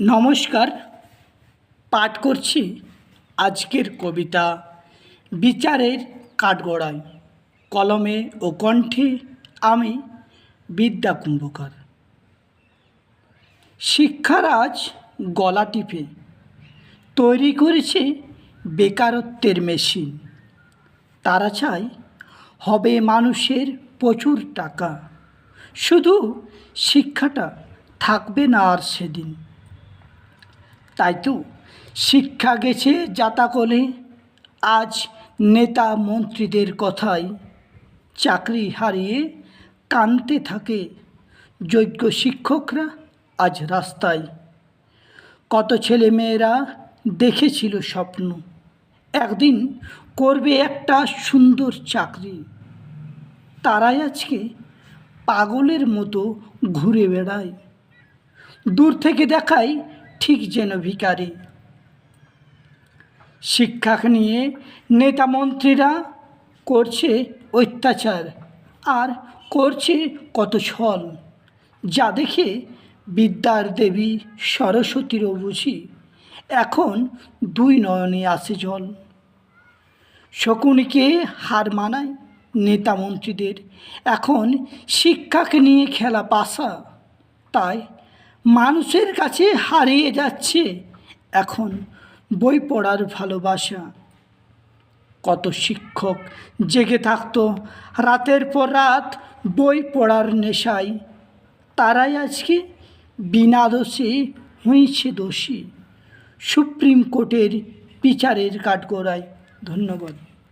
নমস্কার, পাঠ করছি আজকের কবিতা বিচারের কাঠগড়ায়। কলমে ও কণ্ঠে আমি বিদ্যা কুম্ভকার। শিক্ষারাজ গলা টিপে, তৈরি করেছে বেকারত্বের মেশিন। তারা চায় হবে মানুষের প্রচুর টাকা। শুধু শিক্ষাটা থাকবে না আর সেদিন। তাই তো। শিক্ষা গেছে যাতাকলে আজ নেতা মন্ত্রীদের কথায় চাকরি হারিয়ে কানতে থাকে যোগ্য শিক্ষকরা আজ রাস্তায়। কত ছেলে মেয়েরা দেখেছিল স্বপ্ন। একদিন করবে একটা সুন্দর চাকরি। তারাই আজকে পাগলের মতো ঘুরে বেড়ায়। দূর থেকে দেখায় ঠিক যেন ভিখারি শিক্ষাকে নিয়ে নেতা মন্ত্রীরা করছে অত্যাচার, আর করছে কত ছল, যা দেখে বিদ্যার দেবী সরস্বতীরও বুঝি এখন দুই নয়নে আসে জল। শকুনিকে হার মানায় নেতা মন্ত্রীদের, এখন শিক্ষাকে নিয়ে খেলা পাশা, তাই মানুষের কাছে হারিয়ে যাচ্ছে। এখন বই পড়ার ভালোবাসা। কত শিক্ষক জেগে থাকত। রাতের পর রাত বই পড়ার নেশায়। তারাই আজকে বিনা দোষে হয়েছে দোষী। সুপ্রিম কোর্টের বিচারের কাঠগড়ায়। ধন্যবাদ।